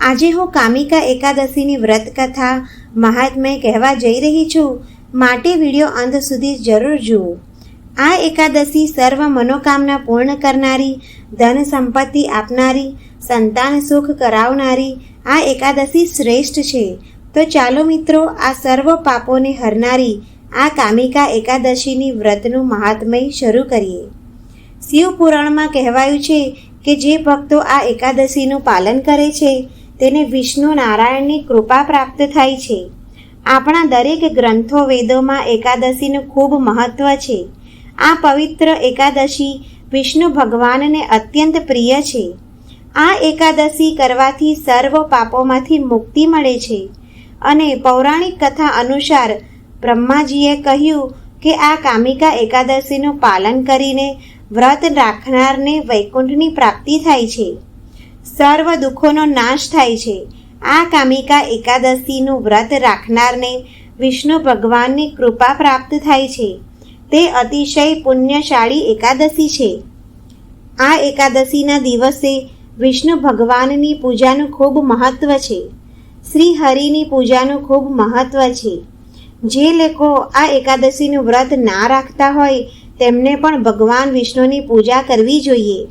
આજે હું કામિકા એકાદશીની વ્રત કથા મહાત્મય કહેવા જઈ રહી છું. માટે વીડિયો અંત સુધી જરૂર જુઓ. આ એકાદશી સર્વ મનોકામના પૂર્ણ કરનારી, ધન સંપત્તિ આપનારી, સંતાન સુખ કરાવનારી આ એકાદશી શ્રેષ્ઠ છે. તો ચાલો મિત્રો આ સર્વ પાપોને હરનારી આ કામિકા એકાદશીની વ્રતનું મહાત્મય શરૂ કરીએ. શિવ પુરાણમાં કહેવાયું છે કે જે ભક્તો આ એકાદશીનું પાલન કરે છે તેને વિષ્ણુ નારાયણની કૃપા પ્રાપ્ત થાય છે. આપણા દરેક ગ્રંથો વેદોમાં એકાદશીનું ખૂબ મહત્વ છે. આ પવિત્ર એકાદશી વિષ્ણુ ભગવાનને અત્યંત પ્રિય છે. આ એકાદશી કરવાથી સર્વ પાપોમાંથી મુક્તિ મળે છે. અને પૌરાણિક કથા અનુસાર બ્રહ્માજીએ કહ્યું કે આ કામિકા એકાદશીનું પાલન કરીને વ્રત રાખનારને વૈકુંઠની પ્રાપ્તિ થાય છે. સર્વ દુઃખોનો નાશ થાય છે. આ કામિકા એકાદશીનું વ્રત રાખનારને વિષ્ણુ ભગવાનની કૃપા પ્રાપ્ત થાય છે. તે અતિશય પુણ્યશાળી એકાદશી છે. આ એકાદશીના દિવસે વિષ્ણુ ભગવાનની પૂજાનું ખૂબ મહત્વ છે. શ્રી હરિની પૂજાનું ખૂબ મહત્વ છે. જે લોકો આ એકાદશીનું વ્રત ના રાખતા હોય, તેમને પણ ભગવાન વિષ્ણુની પૂજા કરવી જોઈએ.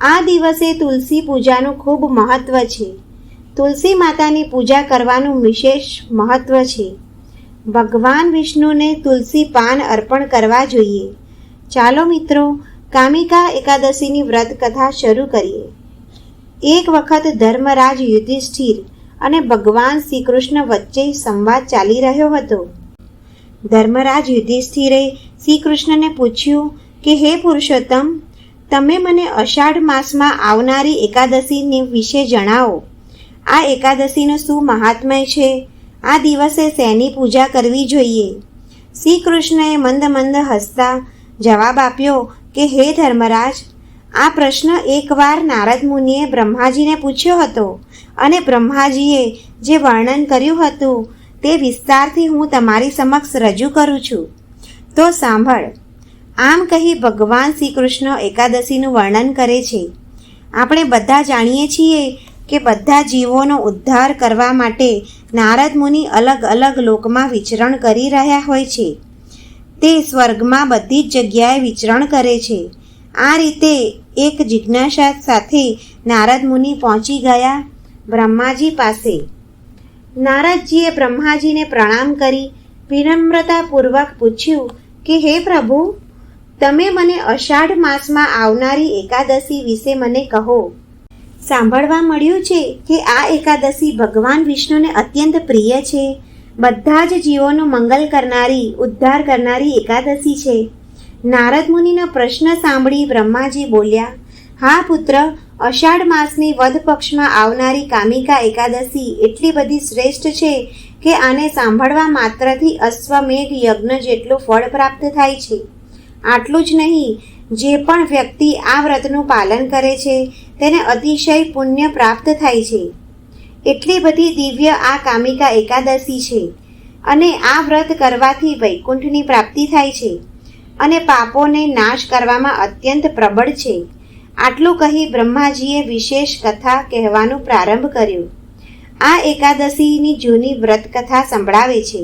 આ દિવસે તુલસી પૂજાનું ખૂબ મહત્વ છે. તુલસી માતાની પૂજા કરવાનું વિશેષ મહત્વ છે. ભગવાન વિષ્ણુને તુલસી પાન અર્પણ કરવા જોઈએ. ચાલો મિત્રો, કામિકા એકાદશીની વ્રત કથા શરૂ કરીએ. એક વખત ધર્મરાજ યુધિષ્ઠિર અને ભગવાન શ્રી કૃષ્ણ વચ્ચે સંવાદ ચાલી રહ્યો હતો. ધર્મરાજ યુધિષ્ઠિરે શ્રી કૃષ્ણને પૂછ્યું કે, હે પુરુષોત્તમ તમે મને અષાઢ માસમાં આવનારી એકાદશીની વિશે જણાવો. આ એકાદશીનું શું મહાત્મય છે? આ દિવસે શેની પૂજા કરવી જોઈએ? શ્રી કૃષ્ણએ મંદ મંદ હસતા જવાબ આપ્યો કે, હે ધર્મરાજ, આ પ્રશ્ન એકવાર નારદ મુનિએ બ્રહ્માજીને પૂછ્યો હતો અને બ્રહ્માજીએ જે વર્ણન કર્યું હતું તે વિસ્તારથી હું તમારી સમક્ષ રજૂ કરું છું. તો સાંભળ. આમ કહી ભગવાન શ્રી કૃષ્ણ એકાદશીનું વર્ણન કરે છે. આપણે બધા જાણીએ છીએ કે બધા જીવોનો ઉદ્ધાર કરવા માટે નારદ મુનિ અલગ અલગ લોકમાં વિચરણ કરી રહ્યા હોય છે. તે સ્વર્ગમાં બધી જ જગ્યાએ વિચરણ કરે છે. આ રીતે એક જિજ્ઞાસા સાથે નારદ મુનિ પહોંચી ગયા બ્રહ્માજી પાસે. નારદજીએ બ્રહ્માજીને પ્રણામ કરી, વિનમ્રતાપૂર્વક પૂછ્યું કે, હે પ્રભુ તમે મને અષાઢ માસમાં આવનારી એકાદશી વિશે મને કહો. સાંભળવા મળ્યું છે કે આ એકાદશી ભગવાન વિષ્ણુને અત્યંત પ્રિય છે. બધા જ જીવોનું મંગલ કરનારી, ઉદ્ધાર કરનારી એકાદશી છે. નારદ મુનિનો પ્રશ્ન સાંભળી બ્રહ્માજી બોલ્યા, હા પુત્ર, અષાઢ માસની વધ પક્ષમાં આવનારી કામિકા એકાદશી એટલી બધી શ્રેષ્ઠ છે કે આને સાંભળવા માત્રથી અશ્વમેઘ યજ્ઞ જેટલું ફળ પ્રાપ્ત થાય છે. આટલું જ નહીં, જે પણ વ્યક્તિ આ વ્રતનું પાલન કરે છે, તેને અતિશય પુણ્ય પ્રાપ્ત થાય છે. એટલી બધી દિવ્ય આ કામિકા એકાદશી છે અને આ વ્રત કરવાથી વૈકુંઠની પ્રાપ્તિ થાય છે અને પાપોને નાશ કરવામાં અત્યંત પ્રબળ છે. આટલું કહી બ્રહ્માજીએ વિશેષ કથા કહેવાનું પ્રારંભ કર્યો. આ એકાદશીની જૂની વ્રત કથા સંભળાવે છે.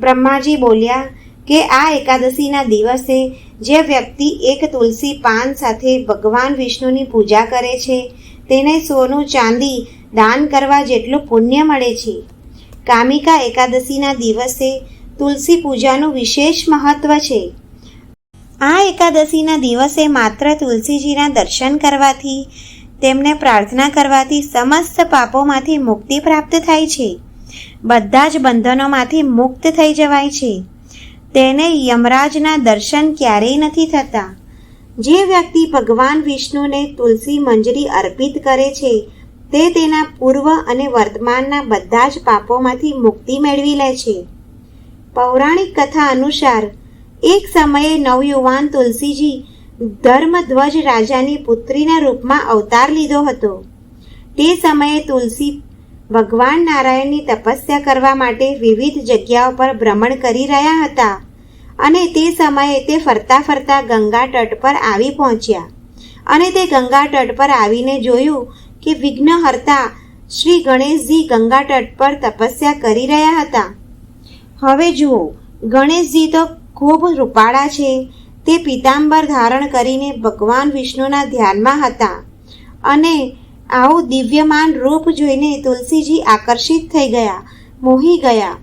બ્રહ્માજી બોલ્યા કે આ એકાદશીના દિવસે જે વ્યક્તિ એક તુલસી પાન સાથે ભગવાન વિષ્ણુની પૂજા કરે છે, તેને સોનું ચાંદી દાન કરવા જેટલું પુણ્ય મળે છે. કામિકા એકાદશીના દિવસે તુલસી પૂજાનું વિશેષ મહત્વ છે. આ એકાદશીના દિવસે માત્ર તુલસીજીના દર્શન કરવાથી, તેમને પ્રાર્થના કરવાથી સમસ્ત પાપોમાંથી મુક્તિ પ્રાપ્ત થાય છે. બધા જ બંધનોમાંથી મુક્ત થઈ જવાય છે. તેને યમરાજના દર્શન ક્યારેય નથી થતા. જે વ્યક્તિ ભગવાન વિષ્ણુને તુલસી મંજરી અર્પિત કરે છે, તે તેના પૂર્વ અને વર્તમાનના બધા જ પાપોમાંથી મુક્તિ મેળવી લે છે. પૌરાણિક કથા અનુસાર, એક સમયે નવયુવાન તુલસીજી ધર્મધ્વજ રાજાની પુત્રીના રૂપમાં અવતાર લીધો હતો. તે સમયે તુલસી ભગવાન નારાયણની તપસ્યા કરવા માટે વિવિધ જગ્યાઓ પર ભ્રમણ કરી રહ્યા હતા અને તે સમયે તે ફરતા ફરતા ગંગા તટ પર આવી પહોંચ્યા. અને તે ગંગા તટ પર આવીને જોયું કે વિઘ્નહર્તા શ્રી ગણેશજી ગંગા તટ પર તપસ્યા કરી રહ્યા હતા. હવે જુઓ, ગણેશજી તો ખૂબ રૂપાળા છે. તે પિતાંબર ધારણ કરીને ભગવાન વિષ્ણુના ધ્યાનમાં હતા અને આવું દિવ્યમાન રૂપ જોઈને તુલસીજી આકર્ષિત થઈ ગયા, મોહી ગયા.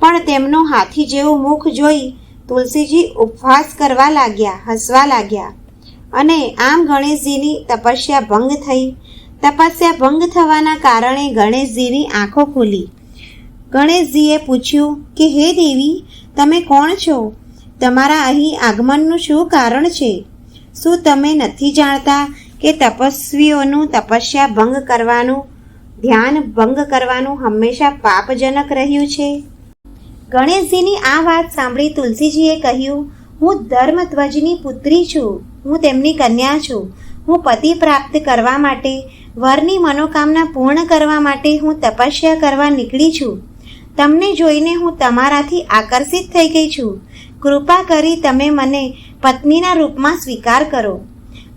પણ તેમનું હાથી જેવું મુખ જોઈ તુલસીજી ઉપવાસ કરવા લાગ્યા, હસવા લાગ્યા. અને આમ ગણેશજીની તપસ્યા ભંગ થઈ. તપસ્યા ભંગ થવાના કારણે ગણેશજીની આંખો ખુલી. ગણેશજીએ પૂછ્યું કે, હે દેવી, તમે કોણ છો? તમારા અહીં આગમનનું શું કારણ છે? શું તમે નથી જાણતા કે તપસ્વીઓનું તપસ્યા ભંગ કરવાનું, ધ્યાન ભંગ કરવાનું હંમેશા પાપજનક રહ્યું છે? ગણેશજીની આ વાત સાંભળી તુલસીજીએ કહ્યું, હું ધર્મધ્વજની પુત્રી છું, હું તેમની કન્યા છું. હું પતિ પ્રાપ્ત કરવા માટે, વરની મનોકામના પૂર્ણ કરવા માટે હું તપસ્યા કરવા નીકળી છું. તમને જોઈને હું તમારાથી આકર્ષિત થઈ ગઈ છું. કૃપા કરી તમે મને પત્નીના રૂપમાં સ્વીકાર કરો.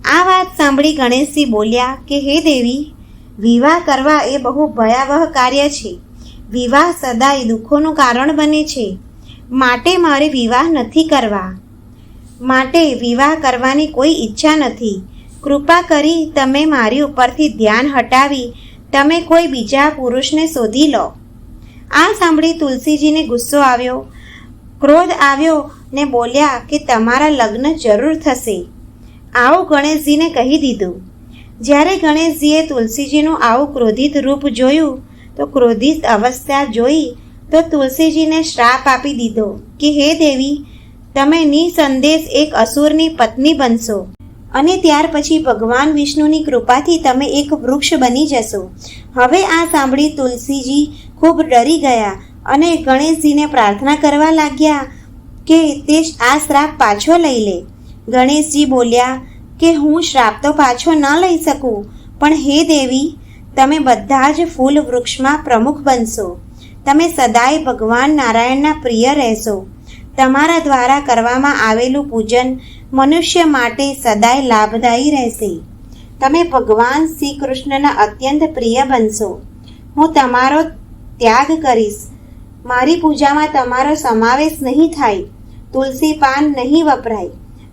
આ વાત સાંભળી ગણેશજી બોલ્યા કે, હે દેવી, વિવાહ કરવા એ બહુ ભયાવહ કાર્ય છે. વિવાહ સદાય દુઃખોનું કારણ બને છે. માટે મારે વિવાહ નથી કરવા. માટે વિવાહ કરવાની કોઈ ઈચ્છા નથી. કૃપા કરી તમે મારી ઉપરથી ધ્યાન હટાવી, તમે કોઈ બીજા પુરુષને શોધી લો. આ સાંભળી તુલસીજીને ગુસ્સો આવ્યો, ક્રોધ આવ્યો ને બોલ્યા કે, તમારા લગ્ન જરૂર થશે. આવું ગણેશજીને કહી દીધું. જ્યારે ગણેશજીએ તુલસીજીનું આવું ક્રોધિત રૂપ જોયું, તો ક્રોધિત અવસ્થા જોઈ તો તુલસીજીને શ્રાપ આપી દીધો કે, હે દેવી, તમે નિસંદેશ એક અસુરની પત્ની બનશો અને ત્યાર પછી ભગવાન વિષ્ણુની કૃપાથી તમે એક વૃક્ષ બની જશો. હવે આ સાંભળી તુલસીજી ખૂબ ડરી ગયા અને ગણેશજીને પ્રાર્થના કરવા લાગ્યા કે, તે આ શ્રાપ પાછો લઈ લે. ગણેશજી બોલ્યા કે હું શ્રાપ તો પાછો ન લઈ શકું, પણ હે દેવી, તમે બધા જ ફૂલ વૃક્ષમાં પ્રમુખ બનશો. તમે સદાય ભગવાન નારાયણના પ્રિય રહેશો. તમારા દ્વારા કરવામાં આવેલું પૂજન મનુષ્ય માટે સદાય લાભદાયી રહેશે. તમે ભગવાન શ્રી કૃષ્ણના અત્યંત પ્રિય બનશો. હું તમારો ત્યાગ કરીશ. મારી પૂજામાં તમારો સમાવેશ નહીં થાય. તુલસી પાન નહીં વપરાય.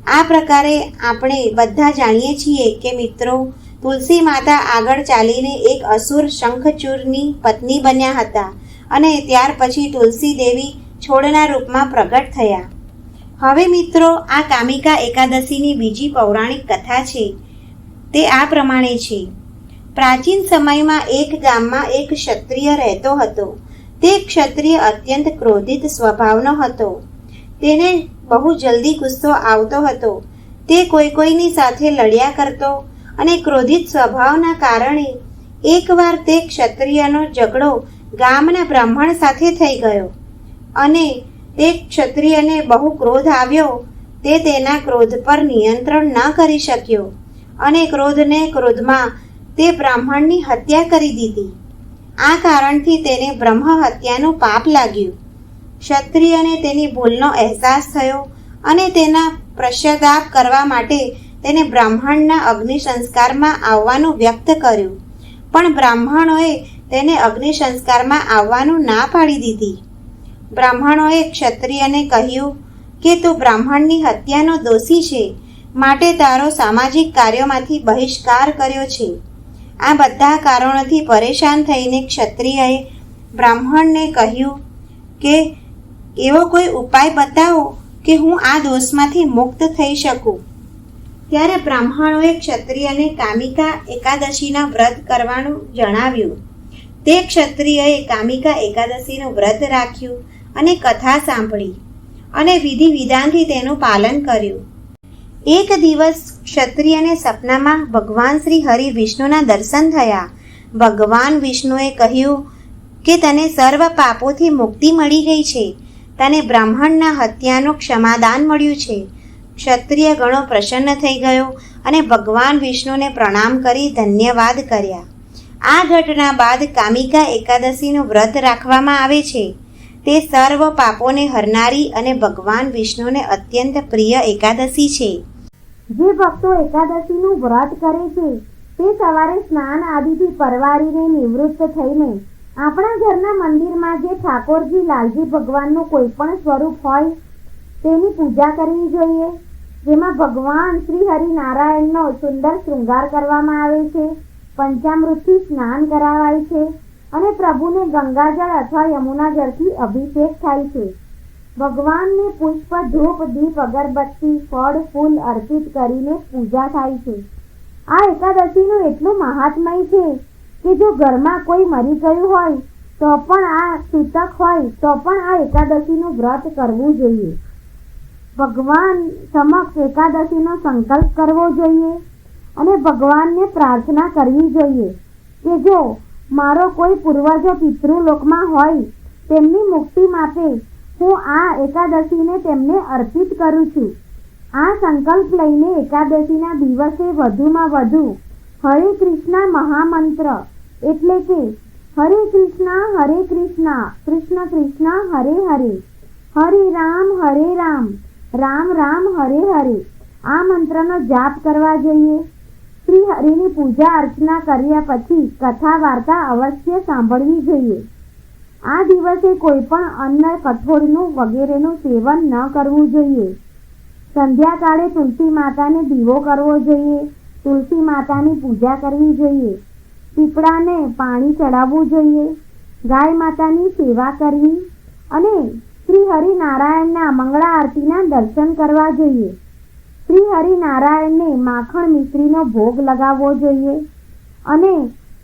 આ પ્રકારે આપણે બધા જાણીએ છીએ કે મિત્રો, તુલસી માતા આગળ ચાલીને એક અસુર શંખચૂરની પત્ની બન્યા હતા અને ત્યાર પછી તુલસી દેવી છોડના રૂપમાં પ્રગટ થયા. હવે મિત્રો, આ કામિકા એકાદશીની બીજી પૌરાણિક કથા છે. તે આ પ્રમાણે છે. પ્રાચીન સમયમાં એક ગામમાં એક ક્ષત્રિય રહેતો હતો. તે ક્ષત્રિય અત્યંત ક્રોધિત સ્વભાવનો હતો. તેને બહુ જલ્દી ગુસ્સો આવતો હતો. તે કોઈ કોઈની સાથે લડ્યા કરતો અને ક્રોધિત સ્વભાવના કારણે એકવાર તે ક્ષત્રિયનો ઝઘડો ગામના બ્રાહ્મણ સાથે થઈ ગયો અને તે ક્ષત્રિયને બહુ ક્રોધ આવ્યો, તે તેના ક્રોધ પર નિયંત્રણ ન કરી શક્યો અને ક્રોધને ક્રોધમાં તે બ્રાહ્મણની હત્યા કરી દીધી. આ કારણથી તેને બ્રહ્મ હત્યાનું પાપ લાગ્યું. ક્ષત્રિયને તેની ભૂલનો અહેસાસ થયો અને તેના પ્રશ્યદાપ કરવા માટે તેને બ્રાહ્મણના અગ્નિ સંસ્કારમાં આવવાનું વ્યક્ત કર્યું. પણ બ્રાહ્મણોએ તેને અગ્નિ સંસ્કારમાં આવવાનું ના પાડી દીધી. બ્રાહ્મણોએ ક્ષત્રિયને કહ્યું કે, તું બ્રાહ્મણની હત્યાનો દોષી છે. માટે તારો સામાજિક કાર્યોમાંથી બહિષ્કાર કર્યો છે. આ બધા કારણોથી પરેશાન થઈને ક્ષત્રિયએ બ્રાહ્મણને કહ્યું કે એવો કોઈ ઉપાય બતાવો કે હું આ દોષમાંથી મુક્ત થઈ શકું? ત્યારે બ્રાહ્મણોએ ક્ષત્રિયને કામિકા એકાદશીના વ્રત કરવાનું જણાવ્યું. તે ક્ષત્રિયએ કામિકા એકાદશીનું વ્રત રાખ્યું અને કથા સાંભળી અને વિધિ વિધાનથી તેનું પાલન કર્યું. એક દિવસ ક્ષત્રિયને સપનામાં ભગવાન શ્રી હરિ વિષ્ણુના દર્શન થયા. ભગવાન વિષ્ણુએ કહ્યું કે તને સર્વ પાપોથી મુક્તિ મળી ગઈ છે. તને બ્રાહ્મણના હત્યાનું ક્ષમાદાન મળ્યું છે. ક્ષત્રિય ઘણો પ્રસન્ન થઈ ગયો અને ભગવાન વિષ્ણુને પ્રણામ કરી ધન્યવાદ કર્યા. આ ઘટના બાદ કામિકા એકાદશીનું વ્રત રાખવામાં આવે છે. તે સર્વ પાપોને હરનારી અને ભગવાન વિષ્ણુને અત્યંત પ્રિય એકાદશી છે. જે ભક્તો એકાદશીનું વ્રત કરે છે, તે સવારે સ્નાન આદિથી પરવારીને નિવૃત્ત થઈને આપણા ઘરના મંદિરમાં જે ઠાકોરજી, લાલજી ભગવાનનું કોઈ પણ સ્વરૂપ હોય, તેની પૂજા કરવી જોઈએ. જેમાં ભગવાન શ્રી હરિનારાયણનો સુંદર શૃંગાર કરવામાં આવે છે, પંચામૃતથી સ્નાન કરાવાય છે અને પ્રભુને ગંગાજળ અથવા યમુના જળથી અભિષેક થાય છે. ભગવાનને પુષ્પ, ધૂપ, દીપ, અગરબત્તી, ફળ, ફૂલ અર્પિત કરીને પૂજા થાય છે. આ એકાદશીનું એટલું મહાત્મય છે કે જો ઘરમાં કોઈ મરી ગયું હોય, તો પણ આ સૂતક હોય, તો પણ આ એકાદશીનું વ્રત કરવું જોઈએ. ભગવાન સમક્ષ એકાદશીનો સંકલ્પ કરવો જોઈએ અને ભગવાનને પ્રાર્થના કરવી જોઈએ કે જો મારો કોઈ પૂર્વજો પિતૃલોકમાં હોય, તેમની મુક્તિ માટે હું આ એકાદશીને તેમને અર્પિત કરું છું. આ સંકલ્પ લઈને એકાદશીના દિવસે વધુમાં વધુ હરે કૃષ્ણ મહામંત્ર એટલે કે, હરે કૃષ્ણ હરે કૃષ્ણ કૃષ્ણ કૃષ્ણ, હરે હરે. હરે રામ હરે રામ. રામ રામ, હરે હરે. આ મંત્રનો જાપ કરવા જોઈએ. શ્રી હરિની પૂજા અર્ચના કર્યા પછી કથા વાર્તા અવશ્ય સાંભળવી જોઈએ. આ દિવસે કોઈ પણ અન્ન કઠોળનું વગેરેનું સેવન ન કરવું જોઈએ. સંધ્યાકાળે તુલસી માતાને દીવો કરવો જોઈએ. તુલસી માતાની પૂજા કરવી જોઈએ. પીપળાને પાણી ચડાવવું જોઈએ, ગાય માતાની સેવા કરવી અને શ્રી હરિનારાયણના મંગળા આરતીના દર્શન કરવા જોઈએ. શ્રી હરિનારાયણને માખણ મિશ્રીનો ભોગ લગાવવો જોઈએ અને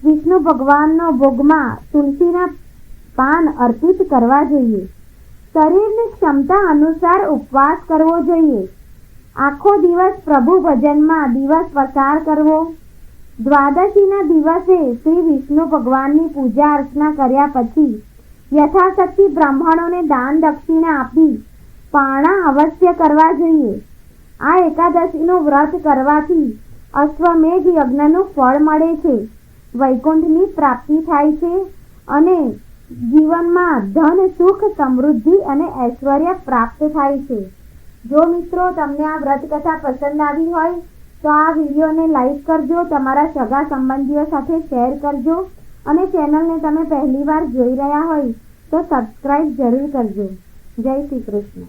વિષ્ણુ ભગવાનનો ભોગમાં તુલસીના પાન અર્પિત કરવા જોઈએ. શરીરની ક્ષમતા અનુસાર ઉપવાસ કરવો જોઈએ. આખો દિવસ પ્રભુ ભજનમાં દિવસ પસાર કરવો દ્વાદશીના દિવસે શ્રી વિષ્ણુ ભગવાનની પૂજા અર્ચના કર્યા પછી યથાશક્તિ બ્રાહ્મણોને દાન દક્ષિણા આપી પાણા અવશ્ય કરવા જોઈએ. આ એકાદશીનું વ્રત કરવાથી અશ્વમેઘ યજ્ઞનું ફળ મળે છે, વૈકુંઠની પ્રાપ્તિ થાય છે અને જીવનમાં ધન, સુખ, સમૃદ્ધિ અને ઐશ્વર્ય પ્રાપ્ત થાય છે. જો મિત્રો તમને આ વ્રત કથા પસંદ આવી હોય તો આ વિડીયોને લાઈક કરજો, તમારા સગા સંબંધીઓ સાથે શેર કરજો અને ચેનલને તમે પહેલીવાર જોઈ રહ્યા હોય તો સબસ્ક્રાઈબ જરૂર કરજો. જય શ્રી કૃષ્ણ.